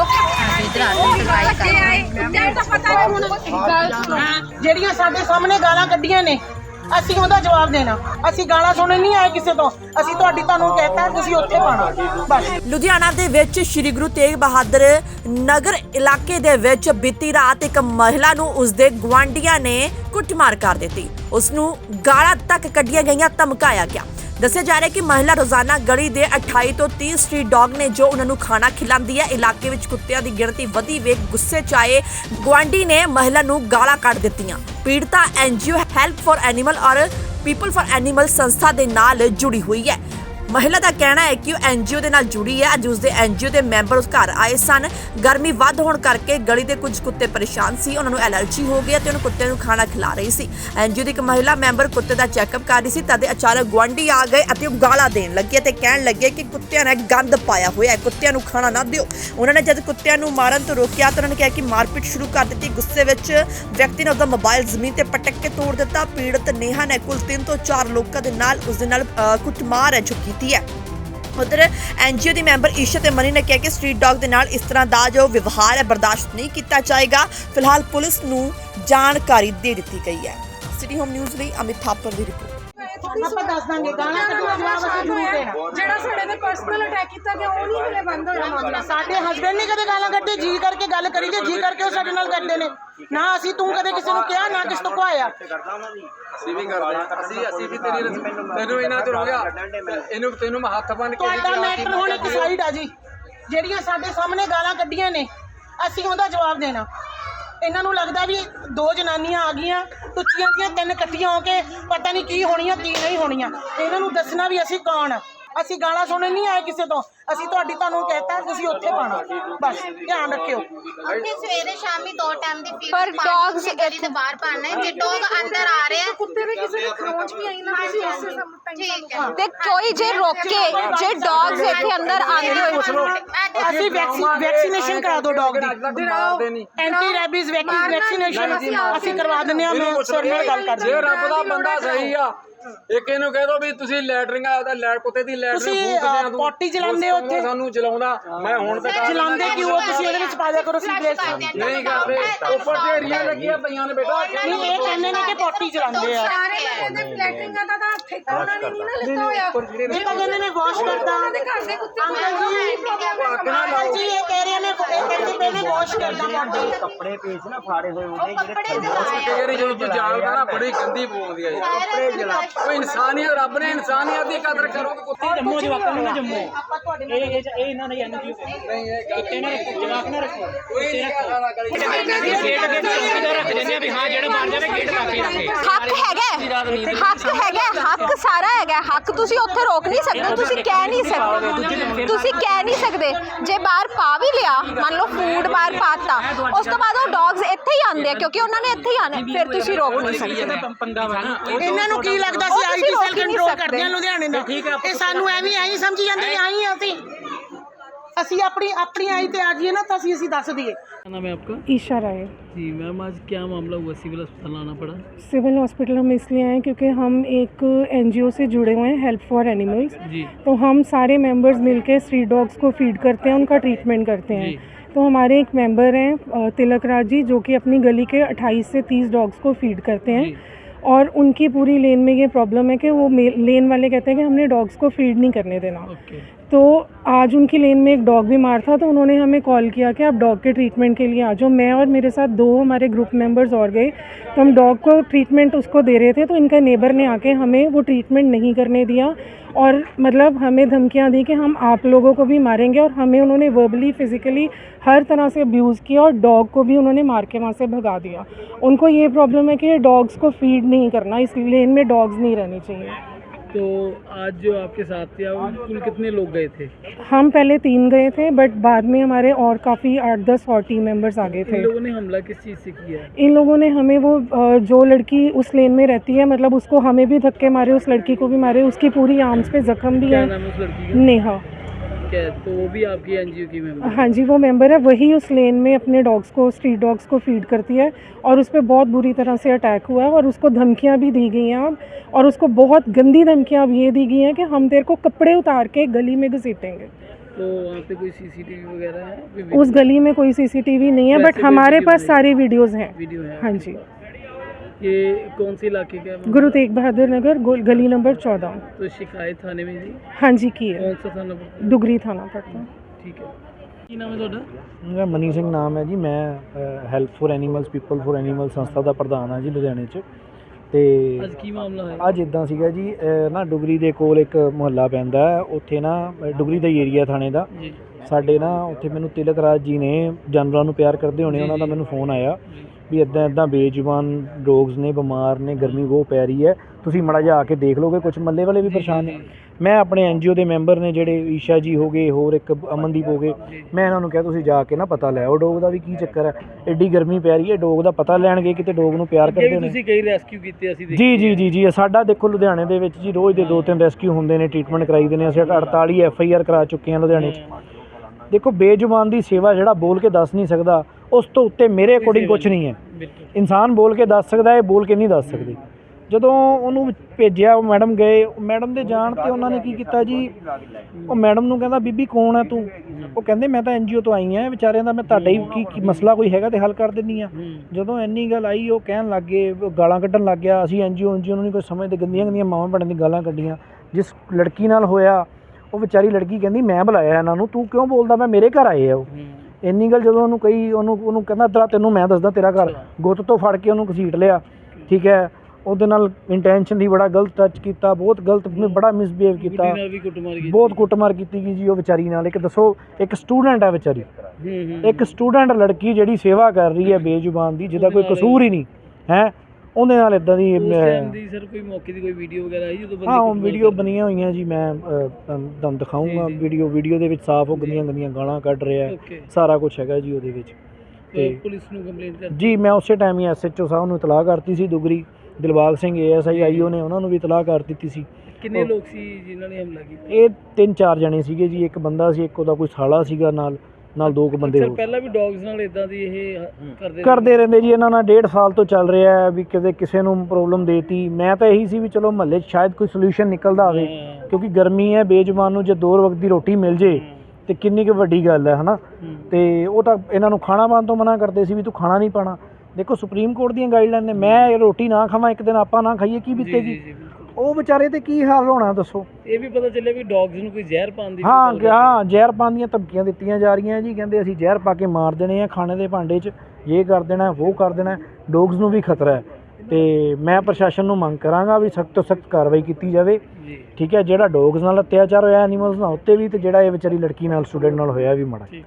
ਇਧਰ ਆ ਟਰਾਈ ਕਰ ਜਿਹੜੀਆਂ ਸਾਡੇ ਸਾਹਮਣੇ ਗਾਲਾਂ ਕੱਢੀਆਂ ਨੇ, ਅਸੀਂ ਉਹਦਾ ਜਵਾਬ ਦੇਣਾ। ਅਸੀਂ ਗਾਲਾਂ ਸੁਣਨ ਨਹੀਂ ਆਏ ਕਿਸੇ ਤੋਂ। ਅਸੀਂ ਤੁਹਾਡੀ ਤੁਹਾਨੂੰ ਕਹਿਤਾ, ਤੁਸੀਂ ਉੱਥੇ ਪਾਣਾ। ਬਸ। ਲੁਧਿਆਣਾ ਦੇ ਵਿੱਚ ਸ੍ਰੀ ਗੁਰੂ ਤੇਗ ਬਹਾਦਰ ਨਗਰ ਇਲਾਕੇ ਦੇ ਵਿੱਚ ਬੀਤੀ ਰਾਤ ਇੱਕ ਮਹਿਲਾ ਨੂੰ ਉਸਦੇ ਗੁਆਂਢੀਆਂ ਨੇ ਕੁੱਟਮਾਰ ਕਰ ਦਿੱਤੀ। ਉਸ ਨੂੰ ਗਾਲਾਂ ਤੱਕ ਕੱਢੀਆਂ ਗਈਆਂ, ਧਮਕਾਇਆ ਗਿਆ। ਦੱਸਿਆ ਜਾ ਰਿਹਾ ਕਿ ਮਹਿਲਾ ਰੋਜ਼ਾਨਾ ਗਲੀ ਦੇ 28 ਤੋਂ 30 ਸਟਰੀਟ ਡੌਗ ਨੇ ਜੋ ਉਹਨਾਂ ਨੂੰ ਖਾਣਾ ਖਿਲਾਉਂਦੀ ਹੈ, ਇਲਾਕੇ ਵਿੱਚ ਕੁੱਤਿਆਂ ਦੀ ਗਿਣਤੀ ਵਧੀ ਵੇਖ ਗੁੱਸੇ 'ਚ ਆਏ ਗੁਆਂਢੀ ਨੇ ਮਹਿਲਾ ਨੂੰ ਗਾਲਾਂ ਕੱਢ ਦਿੱਤੀਆਂ। ਪੀੜਤਾ NGO help for animal or people for animal ਸੰਸਥਾ ਦੇ ਨਾਲ ਜੁੜੀ ਹੋਈ ਹੈ। ਮਹਿਲਾ ਦਾ ਕਹਿਣਾ ਹੈ ਕਿ ਉਹ ਐਨਜੀਓ ਦੇ ਨਾਲ ਜੁੜੀ ਹੈ। ਅੱਜ ਉਸਦੇ ਐਨਜੀਓ ਦੇ ਮੈਂਬਰ ਉਸ ਘਰ ਆਏ ਸਨ। ਗਰਮੀ ਵੱਧ ਹੋਣ ਕਰਕੇ ਗਲੀ ਦੇ ਕੁਝ ਕੁੱਤੇ ਪਰੇਸ਼ਾਨ ਸੀ। ਉਹਨਾਂ ਨੂੰ ਐਲਰਜੀ ਹੋ ਗਈ ਤੇ ਉਹਨਾਂ ਕੁੱਤੇ ਨੂੰ ਖਾਣਾ ਖਿਲਾ ਰਹੀ ਸੀ। ਐਨਜੀਓ ਦੀ ਇੱਕ ਮਹਿਲਾ ਮੈਂਬਰ ਕੁੱਤੇ ਦਾ ਚੈੱਕਅਪ ਕਰ ਰਹੀ ਸੀ ਤਦੇ ਅਚਾਨਕ ਗੁਆਂਢੀ ਆ ਗਏ ਅਤੇ ਉਹ ਗਾਲਾਂ ਦੇਣ ਲੱਗੇ ਤੇ ਕਹਿਣ ਲੱਗੇ ਕਿ ਕੁੱਤਿਆਂ ਨੇ ਗੰਦ ਪਾਇਆ ਹੋਇਆ ਹੈ। ਕੁੱਤਿਆਂ ਨੂੰ ਖਾਣਾ ਨਾ ਦਿਓ। ਉਹਨਾਂ ਨੇ ਜਦ ਕੁੱਤਿਆਂ ਨੂੰ ਮਾਰਨ ਤੋਂ ਰੋਕਿਆ ਤਾਂ ਉਹਨਾਂ ਨੇ ਕਿਹਾ ਕਿ ਮਾਰਪੀਟ ਸ਼ੁਰੂ ਕਰ ਦਿੱਤੀ। ਗੁੱਸੇ ਵਿੱਚ ਵਿਅਕਤੀ ਨੇ ਉਹਦਾ ਮੋਬਾਈਲ ਜ਼ਮੀਨ ਤੇ ਪਟਕ ਕੇ ਤੋੜ ਦਿੱਤਾ। ਪੀੜਤ ਨੇਹਾ ਨੇ ਕੁੱਲ 3 ਤੋਂ 4 ਲੋਕਾਂ ਦੇ ਨਾਲ ਉਸ ਦੇ ਨਾਲ ਅ, ਕੁੱਟਮਾਰ ਹੈ ਜੋ ਕੀਤੀ ਹੈ। ਉਧਰ ਐਨਜੀਓ ਦੀ ਮੈਂਬਰ ਈਸ਼ਾ ਤੇ ਮਨੀ ਨੇ ਕਿਹਾ ਕਿ ਸਟਰੀਟ ਡੌਗ ਦੇ ਨਾਲ ਇਸ ਤਰ੍ਹਾਂ ਦਾ ਜੋ ਵਿਵਹਾਰ ਹੈ ਬਰਦਾਸ਼ਤ ਨਹੀਂ ਕੀਤਾ ਜਾਏਗਾ। ਫਿਲਹਾਲ ਪੁਲਿਸ ਨੂੰ ਜਾਣਕਾਰੀ ਦੇ ਦਿੱਤੀ ਗਈ ਹੈ। ਸਿਟੀ ਹੋਮ ਨਿਊਜ਼ ਲਈ ਅਮਿਤ ਥਾਪਰ ਦੀ ਰਿਪੋਰਟ। ਆਪਾਂ ਦੱਸ ਦਾਂਗੇ ਗਾਲਾਂ ਕੱਢਣ ਦਾ ਜਵਾਬ ਅਸੀਂ ਜ਼ਰੂਰ ਦੇਣਾ ਜਿਹੜਾ ਸਾਡੇ ਤੇ ਪਰਸਨਲ ਅਟੈਕ ਕੀਤਾ ਗਿਆ ਉਹ ਨਹੀਂ ਹਲੇ ਬੰਦ ਹੋਇਆ। ਮਾਮਲਾ ਸਾਡੇ ਹਸਬੰਡ ਨੇ ਕਦੇ ਗਾਲਾਂ ਕੱਢੀ ਜੀ ਕਰਕੇ ਗੱਲ ਕਰੀ ਜੇ ਜੀ ਕਰਕੇ ਉਹ ਸਾਡੇ ਨਾਲ ਕਰਦੇ ਨੇ। ਨਾ ਅਸੀਂ ਤੂੰ ਕਦੇ ਕਿਸੇ ਨੂੰ ਕਿਹਾ ਨਾ ਕਿਸ ਤੋਂ ਕਹਾਇਆ ਅਸੀਂ ਵੀ ਕਰਦੇ ਹਾਂ। ਅਸੀਂ ਅਸੀਂ ਵੀ ਤੇਰੀ ਰਸ- ਤੈਨੂੰ ਇਹਨਾਂ ਤੋਂ ਹੋ ਗਿਆ ਇਹਨੂੰ ਤੈਨੂੰ ਮੈਂ ਹੱਥ ਬੰਨ ਕੇ ਤੁਹਾਡਾ ਮੈਟਰ ਹੁਣ ਇੱਕ ਸਾਈਡ ਆ ਜੀ। ਜਿਹੜੀਆਂ ਸਾਡੇ ਸਾਹਮਣੇ ਗਾਲਾਂ ਕੱਢੀਆਂ ਨੇ ਅਸੀਂ ਉਹਦਾ ਜਵਾਬ ਦੇਣਾ। ਇਹਨਾਂ ਨੂੰ ਲੱਗਦਾ ਵੀ ਦੋ ਜਨਾਨੀਆਂ ਆ ਗਈਆਂ ਟੁੱਚੀਆਂ ਦੀਆਂ ਤਿੰਨ ਇਕੱਠੀਆਂ ਹੋ ਕੇ ਪਤਾ ਨਹੀਂ ਕੀ ਹੋਣੀਆਂ ਕੀ ਨਹੀਂ ਹੋਣੀਆਂ। ਇਹਨਾਂ ਨੂੰ ਦੱਸਣਾ ਵੀ ਅਸੀਂ ਕੌਣ ਆ। ਅਸੀਂ ਗਾਲਾਂ ਸੁਣਨ ਨਹੀਂ ਆਏ ਕਿਸੇ ਤੋਂ। ਅਸੀਂ ਤੁਹਾਡੀ ਤੁਹਾਨੂੰ ਕਹਿਤਾ ਤੁਸੀਂ ਉੱਥੇ ਪਾਣਾ ਬਸ ਧਿਆਨ ਰੱਖਿਓ। ਕਿ ਸਵੇਰੇ ਸ਼ਾਮੀ ਦੋ ਟਾਈਮ ਦੀ ਫੀਡ ਪਰ dogs ਗਲੀ ਦੇ ਬਾਹਰ ਪਾਣਾ ਹੈ। ਜੇ ਡੌਗ ਅੰਦਰ ਆ ਰਹੇ ਆ ਕੁੱਤੇ ਨੇ ਕਿਸੇ ਨੇ ਖਰੋਚ ਵੀ ਆਈ ਨਾ ਅਸੀਂ ਉਸੇ ਹੈ। ਤੇ ਕੋਈ ਜੇ ਰੋਕੇ ਜੇ ਡੌਗਸ ਇੱਥੇ ਅੰਦਰ ਆਉਂਦੇ ਹੋਏ ਅਸੀਂ ਵੈਕਸੀਨੇਸ਼ਨ ਕਰਾ ਦਿਓ ਡੌਗ ਦੀ ਮਾਰਦੇ ਨਹੀਂ। ਐਂਟੀ ਰੈਬੀਜ਼ ਵੈਕਸੀਨੇਸ਼ਨ ਅਸੀਂ ਕਰਵਾ ਦਿੰਦੇ ਆ ਮੈਂ ਸਰ ਨਾਲ ਗੱਲ ਕਰ ਜੇ ਰੱਬ ਦਾ ਬੰਦਾ ਸਹੀ ਆ ਇੱਕ ਇਹਨੂੰ ਕਹਿ ਦੋ ਵੀ ਤੁਸੀਂ ਲੈਟਰਿੰਗ ਆ ਤਾਂ ਲੈਟ ਕੁੱਤੇ ਦੀ ਲੈਟਰਿੰਗ ਤੁਸੀਂ, ਫੂਕਦੇ ਆ ਅਹ, ਤੂੰ ਪੋਟੀ ਚਲਾਉਂਦੇ ਹੋ ਉੱਥੇ? ਸਾਨੂੰ ਚਲਾਉਂਦਾ ਮੈਂ ਹੁਣ ਤੇ ਕਰ ਚਲਾਉਂਦੇ ਕਿਉਂ? ਤੁਸੀਂ ਇਹਦੇ ਵਿੱਚ ਪਾ ਦਿਆ ਕਰੋ ਸੀਰੀਅਸ ਨਹੀਂ ਕਰਦੇ। ਉੱਪਰ ਢੇਰੀਆਂ ਲੱਗੀਆਂ ਪਈਆਂ ਨੇ ਬੇਟਾ। ਨਹੀਂ ਇਹ ਕਹਿੰਦੇ ਨੇ ਕਿ ਪੋਟੀ ਚਲਾਉਂਦੇ ਆ। ਸਾਰੇ ਬੰਦੇ ਦੇ ਫਲੈਟਿੰਗਾਂ ਦਾ ਤਾਂ ਠੇਕਾ ਉਹਨਾਂ ਨੇ ਨਹੀਂ ਨਾ ਲਿੱਤਾ ਹੋਇਆ। ਇਹ ਤਾਂ ਕਹਿੰਦੇ ਨੇ ਵਾਸ਼ ਕਰਦਾ ਉਹਨਾਂ ਦੇ ਘਰ ਦੇ ਕੁੱਤੇ ਅੰਕਲ ਜੀ ਅੰਕਲ ਜੀ ਇਹ ਕਹਿ ਰਹੇ ਨੇ ਇਹ ਕਹਿੰਦੇ ਪਏ ਨੇ ਵਾਸ਼ ਕਰਦਾ ਪੋਟੀ ਕੱਪੜੇ ਪੇਚ ਨਾ ਫਾੜੇ ਹੋਏ ਹੁੰਦੇ ਜਿਹੜੇ ਕੱਪੜੇ ਜਦੋਂ ਤੂੰ ਜਾਣਦਾ ਨਾ ਬੜੀ ਗੰਦੀ ਬੋਲਦੀ ਆ ਯਾਰ। ਉਹ ਇਨਸਾਨੀਅਤ ਰੱਬ ਨੇ ਇਨਸਾਨੀਅਤ ਦੀ ਕਦਰ ਕਰੋ ਕਿ ਕੁੱਤੇ ਜੰਮੂ ਜਵਾਕਾਂ ਨੂੰ ਨਾ ਜੰਮੂ। ਆਪਾਂ ਤੁਹਾਡੇ ਇਹ ਇਹ ਇਹ ਇਹਨਾਂ ਦੀ ਐਨਜੀਓ ਨਹੀਂ ਇਹ ਇਹਨਾਂ ਰੱਖੋ ਜਵਾਕ ਨਾ ਰੱਖੋ ਕੋਈ ਨਹੀਂ ਗੇਟ ਅੱਗੇ ਚੌਕੀਦਾਰ ਰੱਖ ਦਿੰਦੇ ਆ ਵੀ ਹਾਂ ਜਿਹੜਾ ਬਣ ਜਾਵੇ ਗੇਟ ਲਾ ਕੇ ਰੱਖੇ। ਹੱਕ ਹੈਗਾ ਹੱਕ ਹੈਗਾ ਹੱਕ ਸਾਰਾ ਹੈਗਾ ਹੱਕ ਤੁਸੀਂ ਉੱਥੇ ਰੋਕ ਨਹੀਂ ਸਕਦੇ ਤੁਸੀਂ ਕਹਿ ਨਹੀਂ ਸਕਦੇ। ਤੁਸੀਂ ਕਹਿ ਨਹੀਂ ਸਕਦੇ। ਜੇ ਬਾਹਰ ਪਾ ਵੀ ਲਿਆ ਮੰਨ ਲਓ ਫੂਡ ਬਾਹਰ ਪਾਤਾ ਉਸ ਤੋਂ ਬਾਅਦ ਉਹ ਡੌਗਸ ਇੱਥੇ ਹੀ ਆਉਂਦੇ ਆ ਕਿਉਂਕਿ ਉਹਨਾਂ ਨੇ ਇੱਥੇ ਹੀ ਆਣਾ ਫਿਰ ਤੁਸੀਂ ਰੋਕ ਨਹੀਂ ਸਕਦੇ। ਪੰਗਾ ਵਾ ਨਾ ਉਹ ਇਹਨਾਂ ਨੂੰ। ਕੀ ਲੱਗਦਾ ਉਹ ਸੀ ਆਈਟੀ ਤੁਸੀਂ ਸੈੱਲ ਰੋਕ ਹੀ ਨਹੀਂ ਕੰਟਰੋਲ ਸਕਦੇ। ਕਰਦੇ ਆ ਲੁਧਿਆਣੇ ਦਾ ਠੀਕ ਹੈ, ਇਹ ਸਾਨੂੰ ਐਵੇਂ ਐਂ ਸਮਝੀ ਜਾਂਦੇ ਨੇ ਆਈ ਅਸੀਂ ਅਸੀਂ ਆਪਣੀ ਆਪਣੀ ਆਈ ਤੇ ਆ ਜਾਈਏ ਨਾ ਤਾਂ ਅਸੀਂ ਅਸੀਂ ਦੱਸ ਦਈਏ क्या नाम है आपका ईशा राय जी मैम आज क्या मामला हुआ सिविल अस्पताल आना पड़ा सिविल हॉस्पिटल हम इसलिए आए क्योंकि हम एक एनजीओ से जुड़े हुए हैं हेल्प फॉर एनिमल्स जी तो हम सारे मेंबर्स मिलके स्ट्रीट डॉग्स को फीड करते हैं उनका ट्रीटमेंट करते हैं जी। तो हमारे एक मेंबर हैं अ, तिलक राज जी जो कि अपनी गली के 28 से 30 डॉग्स को फीड करते हैं जी। और उनकी पूरी लेन में ये प्रॉब्लम है कि वो मे- लेन वाले कहते हैं कि हमने डॉग्स को फीड नहीं करने देना ओके तो आज उनकी लेन में एक डॉग बीमार था तो उन्होंने हमें कॉल किया कि आप डॉग के ट्रीटमेंट के लिए आ जाओ। मैं और मेरे साथ दो हमारे ग्रुप मेंबर्स और गए तो हम डॉग को ट्रीटमेंट उसको दे रहे थे तो इनका नेबर ने आके हमें वो ट्रीटमेंट नहीं करने दिया और मतलब हमें धमकियाँ दी कि हम आप लोगों को भी मारेंगे और हमें उन्होंने वर्बली फिजिकली हर तरह से अब्यूज़ किया और डॉग को भी उन्होंने मार के वहाँ से भगा दिया। उनको ये प्रॉब्लम है कि डॉग्स को फ़ीड नहीं करना, इस लेन में डॉग्स नहीं रहने चाहिए। तो आज जो आपके साथ थे कुल कितने लोग गए थे? हम पहले तीन गए थे बट बाद में हमारे और काफ़ी आठ दस और टीम मेंबर्स आ गए थे। इन लोगों ने हमला किस चीज़ से किया? इन लोगों ने हमें वो जो लड़की उस लेन में रहती है मतलब उसको हमें भी धक्के मारे उस लड़की को भी मारे उसकी पूरी आर्म्स पे जख्म भी क्या है। नाम उस लड़की नेहा। क्या है? तो वो भी आपकी एनजीओ की मेंबर हाँ। जी वो मेंबर है वही उस लेन में अपने डॉग्स को स्ट्रीट डॉग्स को फ़ीड करती है और उस पर बहुत बुरी तरह से अटैक हुआ है और उसको धमकियाँ भी दी गई हैं अब और उसको बहुत गंदी धमकियाँ अब ये दी गई हैं कि हम तेरे को कपड़े उतार के गली में घसीटेंगे। तो वहाँ पे कोई सीसीटीवी वगैरह है? उस गली में कोई सीसीटीवी नहीं है बट हमारे पास सारी वीडियोस हैं। वीडियो है हाँ जी। ये कौन से इलाके का है गुरु तेग बहादुर नगर गोल- गली नंबर 14 तो शिकायत थाने में जी हाँ जी की है कौन सा थाना पड़ता दुगरी थाना पड़ता है ठीक है ਕੀ ਨਾਮ ਹੈ ਤੁਹਾਡਾ? ਮੇਰਾ ਮਨੀ ਸਿੰਘ ਨਾਮ ਹੈ ਜੀ। ਮੈਂ help for animals people for animal ਸੰਸਥਾ ਦਾ ਪ੍ਰਧਾਨ ਹਾਂ ਜੀ ਲੁਧਿਆਣੇ 'ਚ। ਤੇ ਅੱਜ ਕੀ ਮਾਮਲਾ ਹੋਇਆ? ਅੱਜ ਇਦਾਂ ਸੀਗਾ ਜੀ ਨਾ ਡੁਗਰੀ ਦੇ ਕੋਲ ਇੱਕ ਮੁਹੱਲਾ ਪੈਂਦਾ ਉੱਥੇ ਨਾ ਅਹ ਡੁਗਰੀ ਦਾ ਏਰੀਆ ਥਾਣੇ ਦਾ। ਸਾਡੇ ਨਾ ਉੱਥੇ ਮੈਨੂੰ ਤਿਲਕ ਰਾਜ ਜੀ ਨੇ ਜਾਨਵਰਾਂ ਨੂੰ ਪਿਆਰ ਕਰਦੇ ਹੋਣੇ ਉਹਨਾਂ ਦਾ ਮੈਨੂੰ ਫੋਨ ਆਇਆ। ਵੀ ਇਦਾਂ ਇਦਾਂ ਬੇਜ਼ੁਬਾਨ ਡੌਗਸ ਨੇ ਬਿਮਾਰ ਨੇ ਗਰਮੀ ਬਹੁਤ ਪੈ ਰਹੀ ਹੈ। ਤੁਸੀਂ ਮੜਾ ਜਾ ਆ ਕੇ ਦੇਖ ਲੋਗੇ ਕੁਝ ਮੱਲੇ ਵਾਲੇ ਵੀ ਪਰੇਸ਼ਾਨ ਨੇ। ਮੈਂ ਆਪਣੇ ਐਨਜੀਓ ਦੇ ਮੈਂਬਰ ਨੇ ਜਿਹੜੇ ਈਸ਼ਾ ਜੀ ਹੋ ਗਏ ਹੋਰ ਇੱਕ ਅਮਨਦੀਪ ਹੋ ਗਏ ਮੈਂ ਇਹਨਾਂ ਨੂੰ ਕਿਹਾ ਤੁਸੀਂ ਜਾ ਕੇ ਨਾ ਪਤਾ ਲੈ ਆਓ ਡੌਗ ਦਾ ਵੀ ਕੀ ਚੱਕਰ ਹੈ। ਐਡੀ ਗਰਮੀ ਪੈ ਰਹੀ ਹੈ ਡੌਗ ਦਾ ਪਤਾ ਲੈਣਗੇ ਕਿਤੇ ਡੌਗ ਨੂੰ ਪਿਆਰ ਕਰਦੇ ਹੋਣੇ ਤੁਸੀਂ ਕਈ ਰੈਸਕਿਊ ਕੀਤੇ ਅਸੀਂ ਜੀ ਜੀ ਜੀ ਜੀ ਸਾਡਾ ਦੇਖੋ ਲੁਧਿਆਣੇ ਦੇ ਵਿੱਚ ਜੀ ਰੋਜ਼ ਦੇ ਦੋ ਤਿੰਨ ਰੈਸਕਿਊ ਹੁੰਦੇ ਨੇ ਟ੍ਰੀਟਮੈਂਟ ਕਰਾਈਦੇ ਨੇ ਅਸੀਂ 48 ਐਫ ਆਈ ਆਰ ਕਰਾ ਚੁੱਕੇ ਹਾਂ ਲੁਧਿਆਣੇ 'ਚ। ਦੇਖੋ ਬੇਜ਼ੁਬਾਨ ਦੀ ਸੇਵਾ ਜਿਹੜਾ ਬੋਲ ਕੇ ਦੱਸ ਨਹੀਂ ਸਕਦਾ ਉਸ ਤੋਂ ਉੱਤੇ ਮੇਰੇ ਅਕੋਰਡਿੰਗ ਕੁਝ ਨਹੀਂ ਹੈ। ਇਨਸਾਨ ਬੋਲ ਕੇ ਦੱਸ ਸਕਦਾ ਹੈ ਬੋਲ ਕੇ ਨਹੀਂ ਦੱਸ ਸਕਦੇ। ਜਦੋਂ ਉਹਨੂੰ ਭੇਜਿਆ ਉਹ ਮੈਡਮ ਗਏ ਮੈਡਮ ਦੇ ਜਾਣ ਤੇ ਉਹਨਾਂ ਨੇ ਕੀ ਕੀਤਾ ਜੀ? ਉਹ ਮੈਡਮ ਨੂੰ ਕਹਿੰਦਾ ਬੀਬੀ ਕੌਣ ਹੈ ਤੂੰ? ਉਹ ਕਹਿੰਦੇ ਮੈਂ ਤਾਂ ਐਨਜੀਓ ਤੋਂ ਆਈ ਹਾਂ ਵਿਚਾਰਿਆਂ ਦਾ ਮੈਂ ਤੁਹਾਡਾ ਹੀ ਕੀ ਕੀ ਮਸਲਾ ਕੋਈ ਹੈਗਾ ਤੇ ਹੱਲ ਕਰ ਦਿੰਨੀ ਆ ਜਦੋਂ ਇੰਨੀ ਗੱਲ ਆਈ ਉਹ ਕਹਿਣ ਲੱਗ ਗਏ ਗਾਲਾਂ ਕੱਢਣ ਲੱਗ ਗਿਆ ਅਸੀਂ ਐਨਜੀਓ ਐਨਜੀਓ ਨੂੰ ਨਹੀਂ ਕੋਈ ਸਮਝਦੇ ਗੰਦੀਆਂ ਗੰਦੀਆਂ ਮਾਵਾਂ ਭੈਣਾਂ ਦੀ ਗਾਲਾਂ ਕੱਢੀਆਂ। ਜਿਸ ਲੜਕੀ ਨਾਲ ਹੋਇਆ ਉਹ ਵਿਚਾਰੀ ਲੜਕੀ ਕਹਿੰਦੀ ਮੈਂ ਬੁਲਾਇਆ ਇਹਨਾਂ ਨੂੰ ਤੂੰ ਕਿਉਂ ਬੋਲਦਾ? ਮੈਂ ਮੇਰੇ ਘਰ ਆਏ ਆ ਉਹ। ਇੰਨੀ ਗੱਲ ਜਦੋਂ ਉਹਨੂੰ ਕਹੀ ਉਹਨੂੰ ਉਹਨੂੰ ਕਹਿੰਦਾ ਤੇਰਾ ਤੈਨੂੰ ਮੈਂ ਦੱਸਦਾ ਤੇਰਾ ਘਰ। ਗੁੱਤ ਤੋਂ ਫੜ ਕੇ ਉਹਨੂੰ ਘਸੀਟ ਲਿਆ। ਠੀਕ ਹੈ? ਉਹਦੇ ਨਾਲ ਇੰਟੈਂਸ਼ਨ ਦੀ ਬੜਾ ਗਲਤ ਟੱਚ ਕੀਤਾ ਬਹੁਤ ਗਲਤ ਬੜਾ ਮਿਸਬੀਹੇਵ ਕੀਤਾ। ਬਹੁਤ ਕੁੱਟਮਾਰ ਕੀਤੀ ਗਈ ਜੀ ਉਹ ਵਿਚਾਰੀ ਨਾਲ। ਇੱਕ ਦੱਸੋ ਇੱਕ ਸਟੂਡੈਂਟ ਹੈ ਵਿਚਾਰੀ ਇੱਕ ਸਟੂਡੈਂਟ ਲੜਕੀ ਜਿਹੜੀ ਸੇਵਾ ਕਰ ਰਹੀ ਹੈ ਬੇਜ਼ੁਬਾਨ ਦੀ ਜਿਹਦਾ ਕੋਈ ਕਸੂਰ ਹੀ। ਨਹੀਂ। ਹੈ? ਉਹਦੇ ਨਾਲ ਇਦਾਂ ਦੀ ਉਸ ਟਾਈਮ ਦੀ ਸਰ ਕੋਈ ਮੌਕੇ ਦੀ ਕੋਈ ਵੀਡੀਓ ਵਗੈਰਾ ਆਈ ਜਦੋਂ ਬੰਦੇ ਹਾਂ ਵੀਡੀਓ ਕਰਦੇ? ਬਣੀਆਂ ਹੋਈਆਂ ਜੀ ਮੈਂ ਅਹ, ਤੁਹਾਨੂੰ ਤੁਹਾਨੂੰ ਜੀ, ਜੀ। ਵੀਡੀਓ ਵੀਡੀਓ ਦੇ ਵਿੱਚ ਸਾਫ਼ ਉਹ ਗੰਦੀਆਂ ਗੰਦੀਆਂ ਗਾਲਾਂ ਕੱਢ ਰਿਹਾ ਹੈ। ਸਾਰਾ ਕੁਝ ਹੈਗਾ ਜੀ ਉਹਦੇ ਵਿੱਚ। ਤੇ ਤੇ ਪੁਲਿਸ ਨੂੰ ਕੰਪਲੇਂਟ ਕਰ ਜੀ ਮੈਂ ਉਸੇ ਟਾਈਮ ਹੀ ਐਸਐਚਓ ਸਾਹਿਬ ਨੂੰ ਇਤਲਾਹ ਕਰਤੀ ਸੀ ਦੁਗਰੀ ਦਿਲਬਾਗ ਸਿੰਘ ਏਐਸਆਈ ਆਈਓ ਨੇ ਉਹਨਾਂ ਨੂੰ ਵੀ ਇਤਲਾਹ ਕਰ ਦਿੱਤੀ ਸੀ। ਕਿੰਨੇ ਲੋਕ ਸੀ ਜਿਨ੍ਹਾਂ ਨੇ ਹਮਲਾ ਕੀਤਾ? ਇਹ ਤਿੰਨ ਚਾਰ ਜਣੇ ਸੀਗੇ ਜੀ ਇੱਕ ਬੰਦਾ ਸੀ ਇੱਕ ਉਹਦਾ ਕੋਈ ਸਾਲਾ ਸੀਗਾ ਨਾਲ। ਨਾਲ ਦੋ ਕੁ ਬੰਦੇ ਸਰ ਹੋਰ ਪਹਿਲਾਂ ਵੀ ਡੌਗਸ ਨਾਲ ਇਦਾਂ ਦੀ ਇਹ ਕਰਦੇ ਕਰਦੇ ਰਹਿੰਦੇ ਜੀ ਇਹਨਾਂ ਨਾਲ ਡੇਢ ਸਾਲ ਤੋਂ ਚੱਲ ਰਿਹਾ ਹੈ ਵੀ ਕਦੇ ਕਿਸੇ ਨੂੰ ਪ੍ਰੋਬਲਮ ਦੇਤੀ। ਮੈਂ ਤਾਂ ਇਹੀ ਸੀ ਵੀ ਚਲੋ ਮਹੱਲੇ 'ਚ ਸ਼ਾਇਦ ਕੋਈ ਸੋਲੂਸ਼ਨ ਨਿਕਲਦਾ ਹੋਵੇ ਹਾਂ। ਕਿਉਂਕਿ ਗਰਮੀ ਹੈ ਬੇਜ਼ੁਬਾਨ ਨੂੰ ਜੇ ਦੋ ਵਕਤ ਦੀ ਰੋਟੀ ਮਿਲ ਜੇ ਤੇ ਕਿੰਨੀ ਕੁ ਵੱਡੀ ਗੱਲ ਹੈ ਹਨਾ। ਤੇ ਉਹ ਤਾਂ ਇਹਨਾਂ ਨੂੰ ਖਾਣਾ ਪਾਣ ਤੋਂ ਮਨਾ ਕਰਦੇ ਸੀ ਵੀ ਤੂੰ ਖਾਣਾ ਨਹੀਂ ਪਾਣਾ ਦੇਖੋ ਸੁਪਰੀਮ ਕੋਰਟ ਦੀਆਂ ਗਾਈਡਲਾਈਨ ਨੇ ਮੈਂ ਇਹ ਰੋਟੀ ਨਾ ਖਾਵਾਂ ਇੱਕ ਦਿਨ ਆਪਾਂ ਨਾ ਖਾਈਏ ਕੀ ਬੀਤੇਗੀ? ਜੀ, ਜੀ, ਬਿਲਕੁਲ। ਉਹ ਵਿਚਾਰੇ ਤੇ ਕੀ ਹਾਲ ਹੋਣਾ ਦੱਸੋ? ਇਹ ਵੀ ਪਤਾ ਚੱਲਿਆ ਵੀ ਡੌਗਸ ਨੂੰ ਕੋਈ ਜ਼ਹਿਰ ਪਾਉਣ ਦੀ ਹਾਂ ਕਿ ਹਾਂ। ਜ਼ਹਿਰ ਪਾਉਣ ਦੀਆਂ ਧਮਕੀਆਂ ਦਿੱਤੀਆਂ ਜਾ ਰਹੀਆਂ ਜੀ ਕਹਿੰਦੇ ਅਸੀਂ ਜ਼ਹਿਰ ਪਾ ਕੇ ਮਾਰ ਦੇਣੇ ਆ ਖਾਣੇ ਦੇ ਭਾਂਡੇ 'ਚ ਇਹ ਕਰ ਦੇਣਾ ਉਹ ਕਰ ਦੇਣਾ ਡੌਗਸ ਨੂੰ ਵੀ ਖਤਰਾ ਹੈ। ਤੇ ਮੈਂ ਪ੍ਰਸ਼ਾਸਨ ਨੂੰ ਮੰਗ ਕਰਾਂਗਾ ਵੀ ਸਖਤ ਤੋਂ ਸਖਤ ਕਾਰਵਾਈ ਕੀਤੀ ਜਾਵੇ। ਜੀ। ਠੀਕ ਹੈ ਜਿਹੜਾ ਡੌਗਸ ਨਾਲ ਅਤਿਆਚਾਰ ਹੋਇਆ ਐਨੀਮਲਸ ਨਾਲ ਉੱਤੇ ਵੀ ਤੇ ਜਿਹੜਾ ਇਹ ਵਿਚਾਰੀ ਲੜਕੀ ਨਾਲ ਸਟੂਡੈਂਟ ਨਾਲ ਹੋਇਆ ਵੀ ਮਾੜਾ। ਠੀਕ।